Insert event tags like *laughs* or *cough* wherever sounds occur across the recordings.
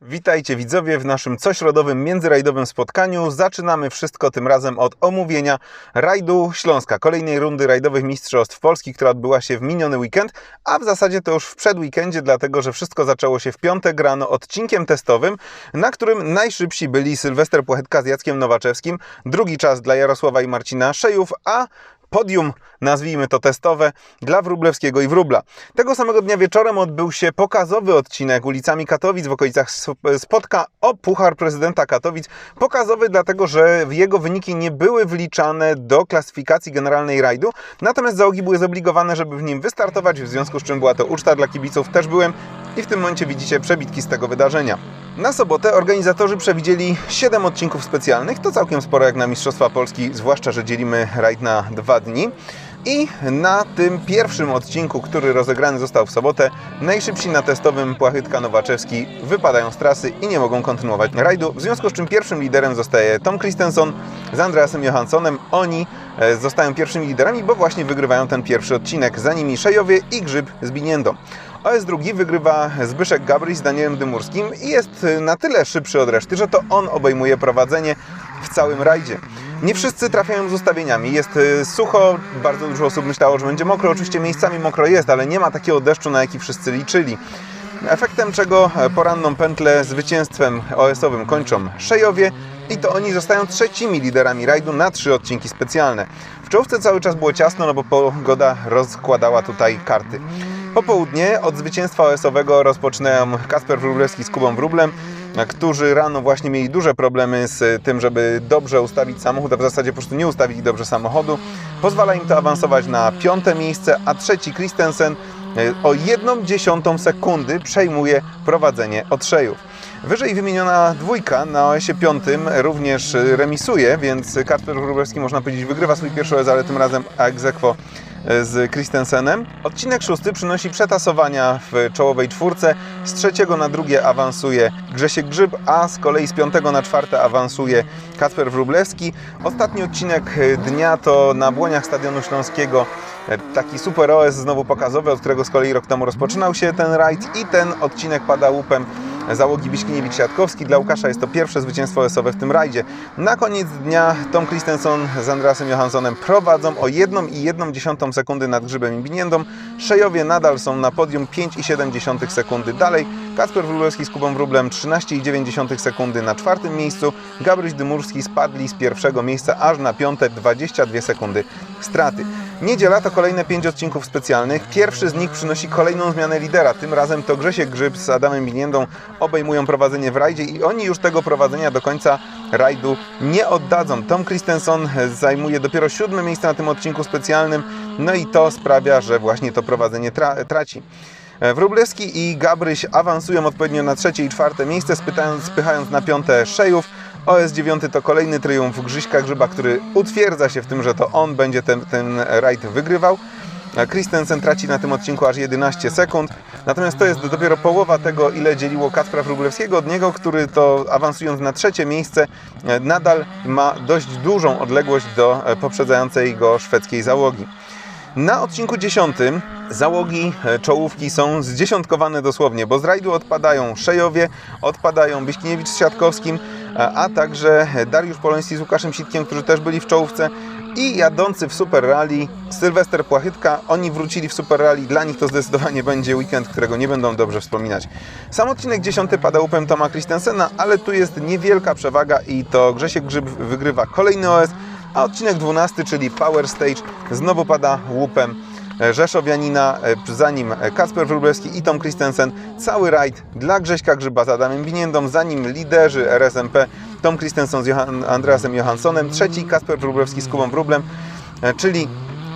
Witajcie widzowie w naszym cośrodowym międzyrajdowym spotkaniu. Zaczynamy wszystko tym razem od omówienia rajdu Śląska, kolejnej rundy rajdowych Mistrzostw Polski, która odbyła się w miniony weekend, a w zasadzie to już w przedweekendzie, dlatego że wszystko zaczęło się w piątek rano odcinkiem testowym, na którym najszybsi byli Sylwester Płachetka z Jackiem Nowaczewskim, drugi czas dla Jarosława i Marcina Szejów, a podium, nazwijmy to testowe, dla Wróblewskiego i Wróbla. Tego samego dnia wieczorem odbył się pokazowy odcinek ulicami Katowic w okolicach Spotka o Puchar Prezydenta Katowic. Pokazowy dlatego, że jego wyniki nie były wliczane do klasyfikacji generalnej rajdu, natomiast załogi były zobligowane, żeby w nim wystartować, w związku z czym była to uczta dla kibiców. Też byłem i w tym momencie widzicie przebitki z tego wydarzenia. Na sobotę organizatorzy przewidzieli 7 odcinków specjalnych, to całkiem sporo jak na Mistrzostwa Polski, zwłaszcza, że dzielimy rajd na dwa dni. I na tym pierwszym odcinku, który rozegrany został w sobotę, najszybsi na testowym Płachytka Nowaczewski wypadają z trasy i nie mogą kontynuować rajdu, w związku z czym pierwszym liderem zostaje Tom Christensen z Andreasem Johanssonem. Oni e, zostają pierwszymi liderami, bo właśnie wygrywają ten pierwszy odcinek. Za nimi Szejowie i Grzyb z Biniędą. OS2 wygrywa Zbyszek Gabryś z Danielem Dymurskim i jest na tyle szybszy od reszty, że to on obejmuje prowadzenie w całym rajdzie. Nie wszyscy trafiają z ustawieniami. Jest y, sucho, bardzo dużo osób myślało, że będzie mokro. Oczywiście miejscami mokro jest, ale nie ma takiego deszczu, na jaki wszyscy liczyli. Efektem czego poranną pętlę zwycięstwem OS-owym kończą Szejowie i to oni zostają trzecimi liderami rajdu na trzy odcinki specjalne. W czołówce cały czas było ciasno, no bo pogoda rozkładała tutaj karty. Popołudnie od zwycięstwa OS-owego rozpoczynają Kasper Wróblewski z Kubą Wróblem, którzy rano właśnie mieli duże problemy z tym, żeby dobrze ustawić samochód, a w zasadzie po prostu nie ustawili dobrze samochodu. Pozwala im to awansować na piąte miejsce, a trzeci Christensen e, o jedną dziesiątą sekundy przejmuje prowadzenie od Szejów. Wyżej wymieniona dwójka na OS-ie piątym również remisuje, więc Kasper Wróblewski można powiedzieć wygrywa swój pierwszy OS, ale tym razem ex aequo z Christensenem. Odcinek szósty przynosi przetasowania w czołowej czwórce. Z trzeciego na drugie awansuje Grzesiek Grzyb, a z kolei z piątego na czwarte awansuje Kacper Wróblewski. Ostatni odcinek dnia to na błoniach Stadionu Śląskiego taki super OS znowu pokazowy, od którego z kolei rok temu rozpoczynał się ten rajd i ten odcinek pada łupem załogi Wiśkiniewicz-Siatkowski. Dla Łukasza jest to pierwsze zwycięstwo OS-owe w tym rajdzie. Na koniec dnia Tom Christensen z Andreasem Johanssonem prowadzą o 1,1 sekundy nad Grzybem i Biniendą. Szejowie nadal są na podium 5,7 sekundy dalej. Kacper Wróblewski z Kubą Wróblem 13,9 sekundy na czwartym miejscu. Gabryś Dymurski spadli z pierwszego miejsca aż na piąte 22 sekundy straty. Niedziela to kolejne pięć odcinków specjalnych. Pierwszy z nich przynosi kolejną zmianę lidera. Tym razem to Grzesiek Grzyb z Adamem Biniendą obejmują prowadzenie w rajdzie i oni już tego prowadzenia do końca rajdu nie oddadzą. Tom Christensen zajmuje dopiero siódme miejsce na tym odcinku specjalnym, no i to sprawia, że właśnie to prowadzenie tra traci. Wróblewski i Gabryś awansują odpowiednio na trzecie i czwarte miejsce, spychając, spychając na piąte Szejów. OS9 to kolejny triumf Grzyśka Grzyba, który utwierdza się w tym, że to on będzie ten, ten rajd wygrywał. Christensen traci na tym odcinku aż 11 sekund. Natomiast to jest dopiero połowa tego, ile dzieliło Kacpra Wróblewskiego od niego, który to awansując na trzecie miejsce nadal ma dość dużą odległość do poprzedzającej go szwedzkiej załogi. Na odcinku 10 załogi czołówki są zdziesiątkowane dosłownie, bo z rajdu odpadają Szejowie, odpadają Biśkiniewicz z Siatkowskim, a także Dariusz Poloński z Łukaszem Sitkiem, którzy też byli w czołówce i jadący w Super Rally Sylwester Płachytka. Oni wrócili w Super Rally, dla nich to zdecydowanie będzie weekend, którego nie będą dobrze wspominać. Sam odcinek 10 pada łupem Toma Christensena, ale tu jest niewielka przewaga i to Grzesiek Grzyb wygrywa kolejny OS, a odcinek 12, czyli Power Stage, znowu pada łupem Rzeszowianina, za nim Kasper Wróblewski i Tom Christensen. Cały rajd dla Grześka Grzyba z Adamem Biniendą, za nim liderzy RSMP Tom Christensen z Johan Andreasem Johanssonem, trzeci Kasper Wróblewski z Kubą Wróblem, czyli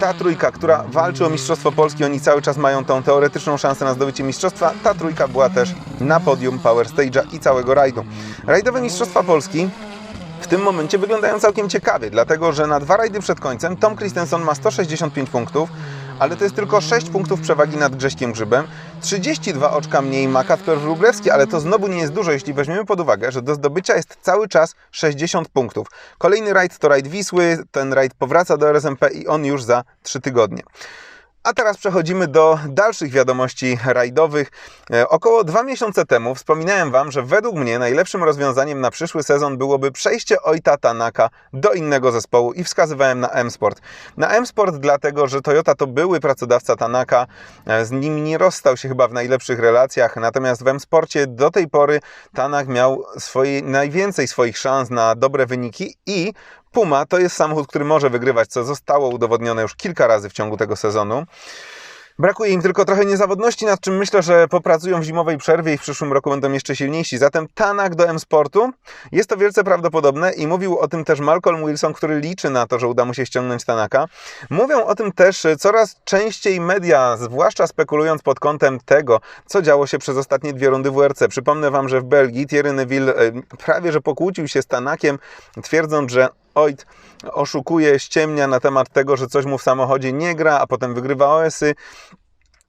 ta trójka, która walczy o Mistrzostwo Polski, oni cały czas mają tą teoretyczną szansę na zdobycie mistrzostwa. Ta trójka była też na podium Power Stage'a i całego rajdu. Rajdowe Mistrzostwa Polski w tym momencie wyglądają całkiem ciekawie, dlatego że na dwa rajdy przed końcem Tom Christensen ma 165 punktów, ale to jest tylko 6 punktów przewagi nad Grześkiem Grzybem. 32 oczka mniej ma Kacper Wróblewski, ale to znowu nie jest dużo, jeśli weźmiemy pod uwagę, że do zdobycia jest cały czas 60 punktów. Kolejny rajd to rajd Wisły, ten rajd powraca do RSMP i on już za 3 tygodnie. A teraz przechodzimy do dalszych wiadomości rajdowych. E, około dwa miesiące temu wspominałem Wam, że według mnie najlepszym rozwiązaniem na przyszły sezon byłoby przejście Ojta Tanaka do innego zespołu i wskazywałem na M-Sport. Na M-Sport dlatego, że Toyota to były pracodawca Tanaka, e, z nimi nie rozstał się chyba w najlepszych relacjach, natomiast w M-Sporcie do tej pory Tanak miał swoje, najwięcej swoich szans na dobre wyniki i Puma to jest samochód, który może wygrywać, co zostało udowodnione już kilka razy w ciągu tego sezonu. Brakuje im tylko trochę niezawodności, nad czym myślę, że popracują w zimowej przerwie i w przyszłym roku będą jeszcze silniejsi. Zatem Tanak do M-Sportu jest to wielce prawdopodobne i mówił o tym też Malcolm Wilson, który liczy na to, że uda mu się ściągnąć Tanaka. Mówią o tym też coraz częściej media, zwłaszcza spekulując pod kątem tego, co działo się przez ostatnie dwie rundy WRC. Przypomnę Wam, że w Belgii Thierry Neville e, prawie że pokłócił się z Tanakiem, twierdząc, że Oit oszukuje, ściemnia na temat tego, że coś mu w samochodzie nie gra, a potem wygrywa OS-y.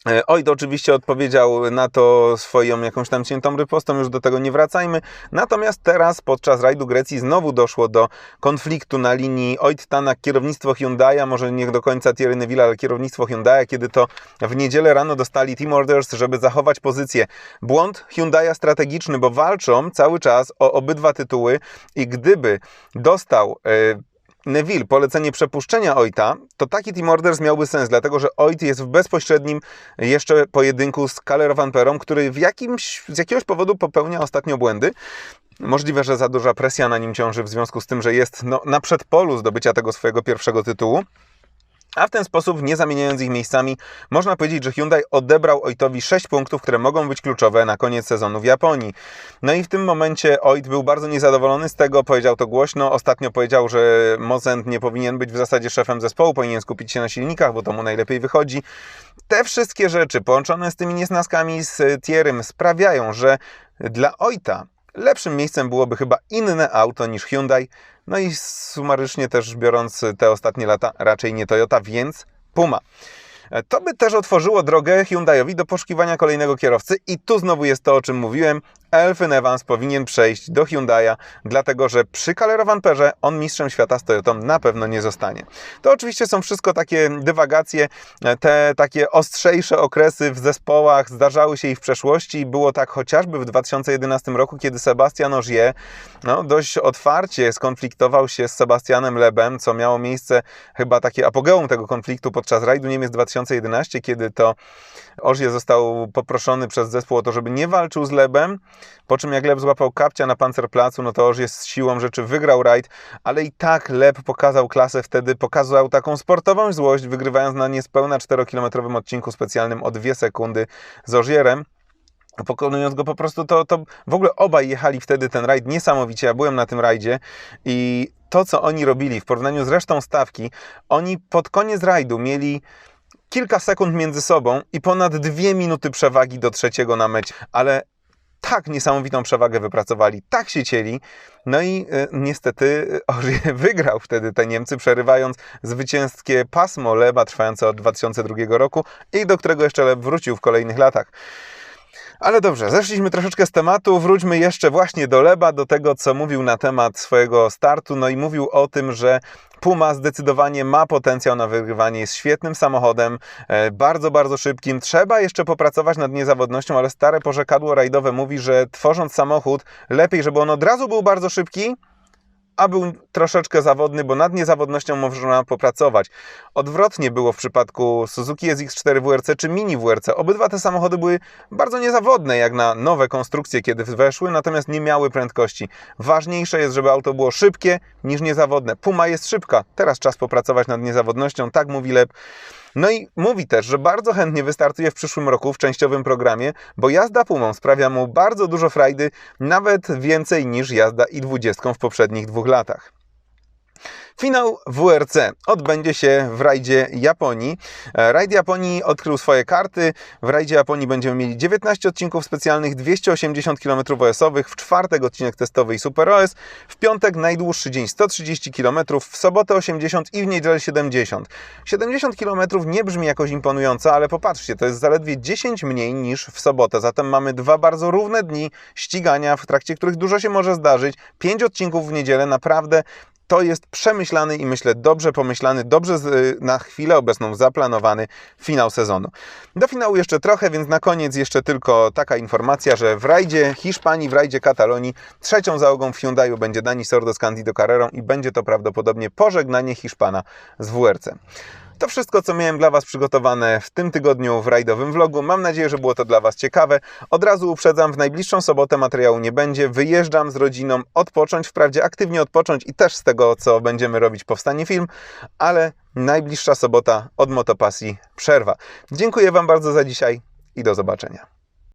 E, Oid oczywiście odpowiedział na to swoją jakąś tam ciętą rypostą, już do tego nie wracajmy. Natomiast teraz podczas rajdu Grecji znowu doszło do konfliktu na linii Oid Tanak, kierownictwo Hyundai'a, może nie do końca Thierry Neville, ale kierownictwo Hyundai'a, kiedy to w niedzielę rano dostali team orders, żeby zachować pozycję. Błąd Hyundai'a strategiczny, bo walczą cały czas o obydwa tytuły i gdyby dostał... Yy, Neville polecenie przepuszczenia Oita, to taki Team Orders miałby sens, dlatego że Oit jest w bezpośrednim jeszcze pojedynku z Kaler Van Perą, który w jakimś, z jakiegoś powodu popełnia ostatnio błędy. Możliwe, że za duża presja na nim ciąży w związku z tym, że jest no, na przedpolu zdobycia tego swojego pierwszego tytułu. A w ten sposób, nie zamieniając ich miejscami, można powiedzieć, że Hyundai odebrał Oitowi 6 punktów, które mogą być kluczowe na koniec sezonu w Japonii. No i w tym momencie Oit był bardzo niezadowolony z tego, powiedział to głośno. Ostatnio powiedział, że Mozent nie powinien być w zasadzie szefem zespołu, powinien skupić się na silnikach, bo to mu najlepiej wychodzi. Te wszystkie rzeczy połączone z tymi niesnaskami z Tierym sprawiają, że dla Oita lepszym miejscem byłoby chyba inne auto niż Hyundai. No i sumarycznie też biorąc te ostatnie lata, raczej nie Toyota, więc Puma. E, to by też otworzyło drogę Hyundaiowi do poszukiwania kolejnego kierowcy i tu znowu jest to, o czym mówiłem. Elfyn Evans powinien przejść do Hyundai'a, dlatego że przy Perze on mistrzem świata z Toyotą na pewno nie zostanie. To oczywiście są wszystko takie dywagacje, e, te takie ostrzejsze okresy w zespołach zdarzały się i w przeszłości. Było tak chociażby w 2011 roku, kiedy Sebastian Ogier no, dość otwarcie skonfliktował się z Sebastianem Lebem, co miało miejsce chyba takie apogeum tego konfliktu podczas rajdu Niemiec 2011, kiedy to Ogier został poproszony przez zespół o to, żeby nie walczył z Lebem. Po czym jak Leb złapał kapcia na pancerplacu, no to już jest siłą rzeczy wygrał rajd, ale i tak Leb pokazał klasę wtedy, pokazał taką sportową złość, wygrywając na niespełna 4-kilometrowym odcinku specjalnym o 2 sekundy z Ożierem pokonując go po prostu, to, to w ogóle obaj jechali wtedy ten rajd niesamowicie. Ja byłem na tym rajdzie i to, co oni robili w porównaniu z resztą stawki, oni pod koniec rajdu mieli kilka sekund między sobą i ponad dwie minuty przewagi do trzeciego na mecie, ale tak niesamowitą przewagę wypracowali, tak się cieli. No i y, niestety Orie *laughs* wygrał wtedy te Niemcy, przerywając zwycięskie pasmo Leba trwające od 2002 roku i do którego jeszcze Leb wrócił w kolejnych latach. Ale dobrze, zeszliśmy troszeczkę z tematu, wróćmy jeszcze właśnie do Leba, do tego, co mówił na temat swojego startu. No i mówił o tym, że Puma zdecydowanie ma potencjał na wygrywanie, jest świetnym samochodem, e, bardzo, bardzo szybkim. Trzeba jeszcze popracować nad niezawodnością, ale stare porzekadło rajdowe mówi, że tworząc samochód, lepiej, żeby on od razu był bardzo szybki, a był troszeczkę zawodny, bo nad niezawodnością można popracować. Odwrotnie było w przypadku Suzuki SX4 WRC czy Mini WRC. Obydwa te samochody były bardzo niezawodne jak na nowe konstrukcje, kiedy weszły, natomiast nie miały prędkości. Ważniejsze jest, żeby auto było szybkie niż niezawodne. Puma jest szybka, teraz czas popracować nad niezawodnością, tak mówi Lep. No i mówi też, że bardzo chętnie wystartuje w przyszłym roku w częściowym programie, bo jazda Pumą sprawia mu bardzo dużo frajdy, nawet więcej niż jazda i 20 w poprzednich dwóch latach. Finał WRC odbędzie się w rajdzie Japonii. E, rajd Japonii odkrył swoje karty. W rajdzie Japonii będziemy mieli 19 odcinków specjalnych, 280 km OS-owych, w czwartek odcinek testowy i Super OS, w piątek najdłuższy dzień 130 km, w sobotę 80 i w niedzielę 70. 70 km nie brzmi jakoś imponująco, ale popatrzcie, to jest zaledwie 10 mniej niż w sobotę. Zatem mamy dwa bardzo równe dni ścigania, w trakcie których dużo się może zdarzyć. 5 odcinków w niedzielę, naprawdę to jest przemyślany i myślę dobrze pomyślany, dobrze na chwilę obecną zaplanowany finał sezonu. Do finału jeszcze trochę, więc na koniec jeszcze tylko taka informacja, że w rajdzie Hiszpanii, w rajdzie Katalonii trzecią załogą w Hyundaiu będzie Dani Sordo z Candido Carrerą i będzie to prawdopodobnie pożegnanie Hiszpana z WRC. To wszystko, co miałem dla Was przygotowane w tym tygodniu w rajdowym vlogu. Mam nadzieję, że było to dla Was ciekawe. Od razu uprzedzam, w najbliższą sobotę materiału nie będzie. Wyjeżdżam z rodziną odpocząć, wprawdzie aktywnie odpocząć i też z tego, co będziemy robić, powstanie film, ale najbliższa sobota od Motopasji przerwa. Dziękuję Wam bardzo za dzisiaj i do zobaczenia.